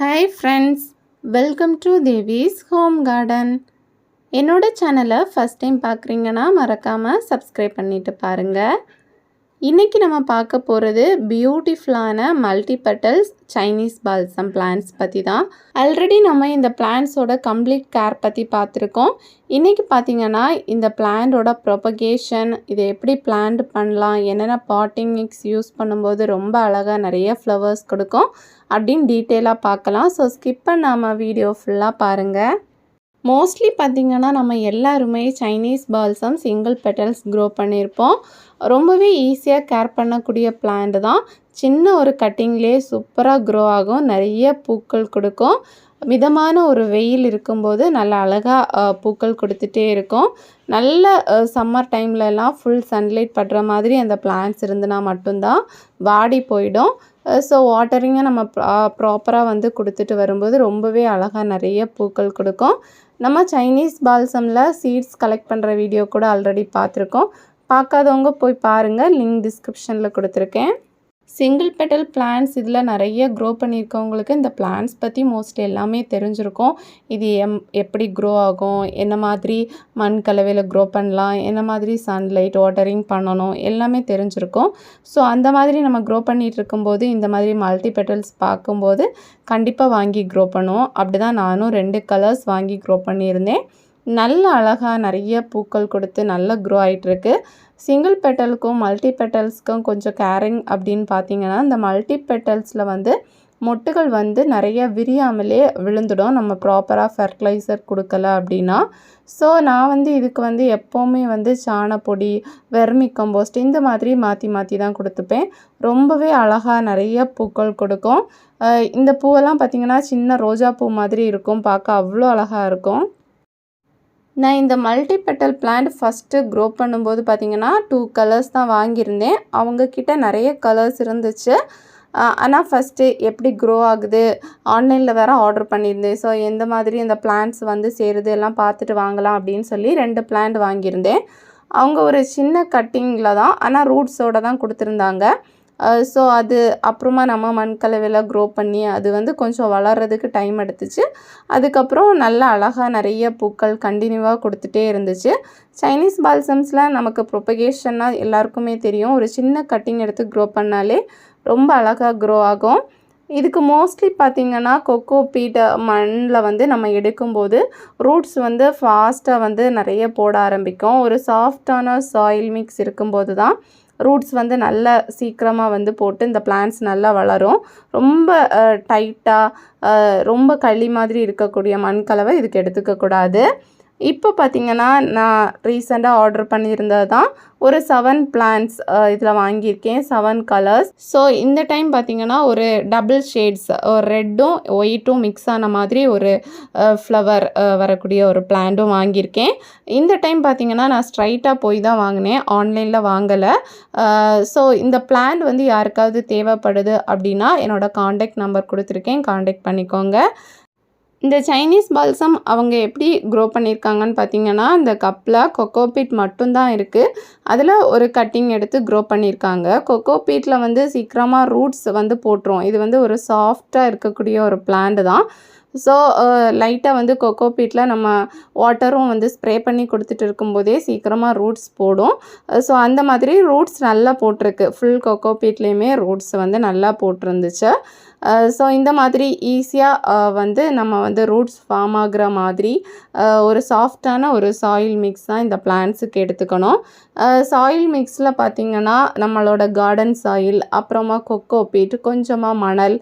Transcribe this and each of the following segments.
Hi friends welcome to Devi's home garden என்னோட சேனலை first time பார்க்குறீங்கன்னா மறக்காமல் சப்ஸ்கிரைப் பண்ணிவிட்டு பாருங்கள் இன்றைக்கி நம்ம பார்க்க போகிறது பியூட்டிஃபுல்லான மல்டிபெட்டல்ஸ் சைனீஸ் பால்சம் பிளான்ஸ் பற்றி தான் ஆல்ரெடி நம்ம இந்த பிளான்ஸோட கம்ப்ளீட் கேர் பற்றி பார்த்துருக்கோம். இன்றைக்கி பார்த்திங்கன்னா இந்த பிளான்டோட ப்ரொபகேஷன் இதை எப்படி பிளான்ட் பண்ணலாம் என்னென்ன பாட்டிங் மிக்ஸ் யூஸ் பண்ணும்போது ரொம்ப அழகாக நிறைய ஃப்ளவர்ஸ் கொடுக்கும். அப்படின்னு டீட்டெயிலாக பார்க்கலாம். ஸோ ஸ்கிப் பண்ணாமல் வீடியோ ஃபுல்லாக பாருங்கள் மோஸ்ட்லி பார்த்திங்கன்னா நம்ம எல்லாருமே Chinese balsam single petals grow பண்ணியிருப்போம். ரொம்பவே ஈஸியாக கேர் பண்ணக்கூடிய பிளான்ட் தான். சின்ன ஒரு கட்டிங்லேயே சூப்பராக க்ரோ ஆகும். நிறைய பூக்கள் கொடுக்கும். மிதமான ஒரு வெயில் இருக்கும்போது நல்ல அழகாக பூக்கள் கொடுத்துட்டே இருக்கும். நல்ல சம்மர் டைம்லலாம் ஃபுல் சன்லைட் படுற மாதிரி அந்த பிளான்ஸ் இருந்துனா மட்டும்தான் வாடி போயிடும். ஸோ வாட்டரிங்கை நம்ம ப்ராப்பராக வந்து கொடுத்துட்டு வரும்போது ரொம்பவே அழகாக நிறைய பூக்கள் கொடுக்கும். நம்ம சைனீஸ் பால்சமில் சீட்ஸ் கலெக்ட் பண்ணுற வீடியோ கூட ஆல்ரெடி பார்த்துருக்கோம். பார்க்காதவங்க போய் பாருங்கள் லிங்க் டிஸ்கிரிப்ஷனில் கொடுத்துருக்கேன். சிங்கிள் பெட்டல் பிளான்ஸ் இதில் நிறைய க்ரோ பண்ணியிருக்கவங்களுக்கு இந்த பிளான்ஸ் பற்றி மோஸ்ட்லி எல்லாமே தெரிஞ்சிருக்கும். இது எம் எப்படி க்ரோ ஆகும் என்ன மாதிரி மண் கலவையில் க்ரோ பண்ணலாம் என்ன மாதிரி சன்லைட் வாட்டரிங் பண்ணணும் எல்லாமே தெரிஞ்சிருக்கும். ஸோ அந்த மாதிரி நம்ம க்ரோ பண்ணிகிட்டு இருக்கும்போது இந்த மாதிரி மல்டி பெட்டல்ஸ் பார்க்கும்போது கண்டிப்பாக வாங்கி க்ரோ பண்ணுவோம். அப்படி தான் நானும் ரெண்டு கலர்ஸ் வாங்கி க்ரோ பண்ணியிருந்தேன். நல்ல அழகாக நிறைய பூக்கள் கொடுத்து நல்லா க்ரோ ஆகிட்டுருக்கு சிங்கிள் பெட்டலுக்கும் மல்டி பெட்டல்ஸ்க்கும் கொஞ்சம் கேரிங் அப்படின்னு பார்த்தீங்கன்னா இந்த மல்டி பெட்டல்ஸில் வந்து மொட்டுகள் வந்து நிறைய விரியாமலே விழுந்துடும். நம்ம ப்ராப்பராக ஃபெர்டிலைசர் கொடுக்கல அப்படின்னா. ஸோ நான் வந்து இதுக்கு வந்து எப்போவுமே வந்து சாணப்பொடி வெர்மி கம்போஸ்ட் இந்த மாதிரி மாற்றி மாற்றி தான் கொடுத்துப்பேன். ரொம்பவே அழகாக நிறைய பூக்கள் கொடுக்கும். இந்த பூவெல்லாம் பார்த்திங்கன்னா சின்ன ரோஜா பூ மாதிரி இருக்கும். பார்க்க அவ்வளோ அழகாக இருக்கும். நான் இந்த multi petal plant first grow பண்ணும்போது பார்த்திங்கன்னா டூ கலர்ஸ் தான் வாங்கியிருந்தேன். அவங்கக்கிட்ட நிறைய கலர்ஸ் இருந்துச்சு. ஆனால் ஃபஸ்ட்டு எப்படி க்ரோ ஆகுது? ஆன்லைனில் வேறு ஆர்டர் பண்ணியிருந்தேன். ஸோ எந்த மாதிரி இந்த பிளான்ட்ஸ் வந்து சேருது? எல்லாம் பார்த்துட்டு வாங்கலாம் அப்படின்னு சொல்லி ரெண்டு பிளான்ட் வாங்கியிருந்தேன். அவங்க ஒரு சின்ன கட்டிங்கில் தான் ஆனால் ரூட்ஸோடு தான் கொடுத்துருந்தாங்க. ஸோ அது அப்புறமா நம்ம மண்கலவையில் க்ரோ பண்ணி அது வந்து கொஞ்சம் வளர்கிறதுக்கு டைம் எடுத்துச்சு. அதுக்கப்புறம் நல்ல அழகாக நிறைய பூக்கள் கண்டினியூவாக கொடுத்துட்டே இருந்துச்சு. சைனீஸ் பால்சம்ஸில் நமக்கு ப்ரொபகேஷன்னாக எல்லாருக்குமே தெரியும். ஒரு சின்ன கட்டிங் எடுத்து க்ரோ பண்ணாலே ரொம்ப அழகாக க்ரோ ஆகும். இதுக்கு மோஸ்ட்லி பார்த்திங்கன்னா கொக்கோ பீட்டை மண்ணில் வந்து நம்ம எடுக்கும்போது ரூட்ஸ் வந்து ஃபாஸ்ட்டாக வந்து நிறைய போட ஆரம்பிக்கும். ஒரு சாஃப்டான சாயில் மிக்ஸ் இருக்கும்போது தான் ரூட்ஸ் வந்து நல்ல சீக்கிரமாக வந்து போட்டு இந்த பிளான்ஸ் நல்லா வளரும். ரொம்ப டைட்டாக ரொம்ப களி மாதிரி இருக்கக்கூடிய மண் கலவை இதுக்கு எடுத்துக்கக்கூடாது இப்போ பார்த்திங்கன்னா நான் ரீசெண்டாக ஆர்டர் பண்ணியிருந்தது தான். ஒரு செவன் பிளான்ஸ் இதில் வாங்கியிருக்கேன் செவன் கலர்ஸ் ஸோ இந்த டைம் பார்த்திங்கன்னா ஒரு டபுள் ஷேட்ஸ் ஒரு ரெட்டும் ஒயிட்டும் மிக்ஸ் ஆன மாதிரி ஒரு ஃப்ளவர் வரக்கூடிய ஒரு பிளான்ட்டும் வாங்கியிருக்கேன். இந்த டைம் பார்த்திங்கன்னா நான் ஸ்ட்ரைட்டாக போய் தான் வாங்கினேன். ஆன்லைனில் வாங்கலை. ஸோ இந்த பிளான்ட் வந்து யாருக்காவது தேவைப்படுது அப்படின்னா என்னோடய காண்டாக்ட் நம்பர் கொடுத்துருக்கேன். காண்டாக்ட் பண்ணிக்கோங்க. இந்த சைனீஸ் பால்சம் அவங்க எப்படி க்ரோ பண்ணியிருக்காங்கன்னு பார்த்தீங்கன்னா இந்த கப்பில் கொக்கோபீட் மட்டும்தான் இருக்குது அதில் ஒரு கட்டிங் எடுத்து க்ரோ பண்ணியிருக்காங்க கொக்கோபீட்டில் வந்து சீக்கிரமாக ரூட்ஸ் வந்து போட்டுரும். இது வந்து ஒரு சாஃப்டாக இருக்கக்கூடிய ஒரு பிளான்ட் தான். ஸோ லைட்டாக வந்து கொக்கோ பீட்டில் நம்ம வாட்டரும் வந்து ஸ்ப்ரே பண்ணி கொடுத்துட்டு இருக்கும்போதே சீக்கிரமாக ரூட்ஸ் போடும். ஸோ அந்த மாதிரி ரூட்ஸ் நல்லா போட்டிருக்கு. ஃபுல் கொக்கோ பீட்லேயுமே ரூட்ஸ் வந்து நல்லா போட்டிருந்துச்சு. ஸோ இந்த மாதிரி ஈஸியாக வந்து நம்ம வந்து ரூட்ஸ் ஃபார்ம் ஆகிற மாதிரி ஒரு சாஃப்டான ஒரு சாயில் மிக்ஸ் தான் இந்த பிளான்ஸுக்கு எடுத்துக்கணும். சாயில் மிக்ஸில் பார்த்திங்கன்னா நம்மளோட கார்டன் சாயில் அப்புறமா கொக்கோ பீட் கொஞ்சமாக மணல்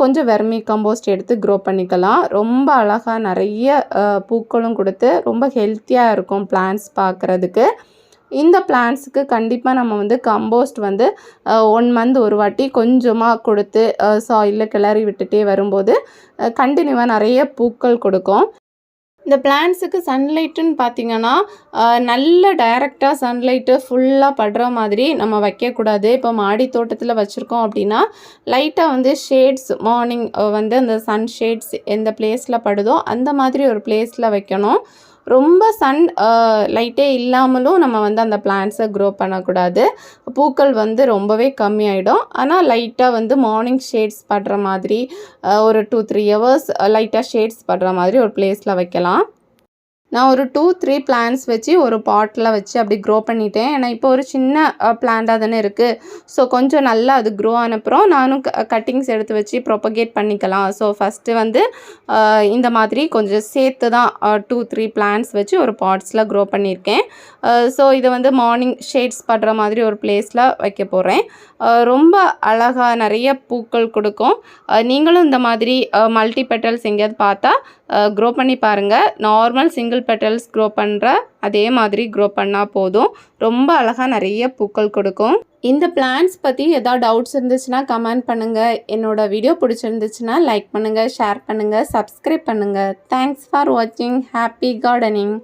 கொஞ்சம் வெர்மி கம்போஸ்ட் எடுத்து க்ரோ பண்ணிக்கலாம். ரொம்ப அழகாக நிறைய பூக்களும் கொடுத்து ரொம்ப ஹெல்த்தியாக இருக்கும் பிளான்ஸ் பார்க்குறதுக்கு. இந்த பிளான்ஸுக்கு கண்டிப்பாக நம்ம வந்து கம்போஸ்ட் வந்து ஒன் மந்த் ஒரு வாட்டி கொஞ்சமாக கொடுத்து சாயிலில் கிளறி விட்டுட்டே வரும்போது கண்டினியூவாக நிறைய பூக்கள் கொடுக்கும். இந்த பிளான்ஸுக்கு சன்லைட்டுன்னு பார்த்திங்கன்னா நல்ல டைரெக்டாக சன்லைட்டு ஃபுல்லாக படுற மாதிரி நம்ம வைக்கக்கூடாது. இப்போ மாடி தோட்டத்தில் வச்சுருக்கோம் அப்படின்னா லைட்டாக வந்து ஷேட்ஸ் மார்னிங் வந்து அந்த சன் ஷேட்ஸ் எந்த பிளேஸில் படுதோ அந்த மாதிரி ஒரு பிளேஸில் வைக்கணும். ரொம்ப சன் லைட்டே இல்லாமலும் நம்ம வந்து அந்த பிளான்ட்ஸை க்ரோ பண்ணக்கூடாது. பூக்கள் வந்து ரொம்பவே கம்மியாயிடும். ஆனால் லைட்டாக வந்து மார்னிங் ஷேட்ஸ் படுற மாதிரி ஒரு டூ த்ரீ ஹவர்ஸ் லைட்டாக ஷேட்ஸ் படுற மாதிரி ஒரு பிளேஸில் வைக்கலாம். நான் ஒரு டூ த்ரீ பிளான்ஸ் வச்சு ஒரு பாட்டில் வச்சு அப்படி க்ரோ பண்ணிட்டேன். ஏன்னா இப்போ ஒரு சின்ன பிளான்ட்டாக தானே இருக்குது ஸோ கொஞ்சம் நல்லா அது க்ரோ ஆனப்புறம் நானும் கட்டிங்ஸ் எடுத்து வச்சு ப்ரொபகேட் பண்ணிக்கலாம். ஸோ ஃபஸ்ட்டு வந்து இந்த மாதிரி கொஞ்சம் சேர்த்து தான் டூ த்ரீ பிளான்ஸ் வச்சு ஒரு பாட்ஸில் க்ரோ பண்ணியிருக்கேன். ஸோ இதை வந்து மார்னிங் ஷேட்ஸ் படுற மாதிரி ஒரு பிளேஸில் வைக்க போகிறேன் ரொம்ப அழகாக நிறைய பூக்கள் கொடுக்கும். நீங்களும் இந்த மாதிரி மல்டி பெட்டல்ஸ் எங்கேயாவது பார்த்தா க்ரோ பண்ணி பாருங்கள் நார்மல் சிங்கிள் பெட்டல்ஸ் க்ரோ பண்ணுற அதே மாதிரி க்ரோ பண்ணால் போதும். ரொம்ப அழகாக நிறைய பூக்கள் கொடுக்கும். இந்த பிளான்ஸ் பற்றி ஏதாவது டவுட்ஸ் இருந்துச்சுன்னா கமெண்ட் பண்ணுங்கள் என்னோட வீடியோ பிடிச்சிருந்துச்சுன்னா லைக் பண்ணுங்கள் ஷேர் பண்ணுங்கள் சப்ஸ்கிரைப் பண்ணுங்கள் தேங்க்ஸ் ஃபார் வாட்சிங் ஹாப்பி கார்டனிங்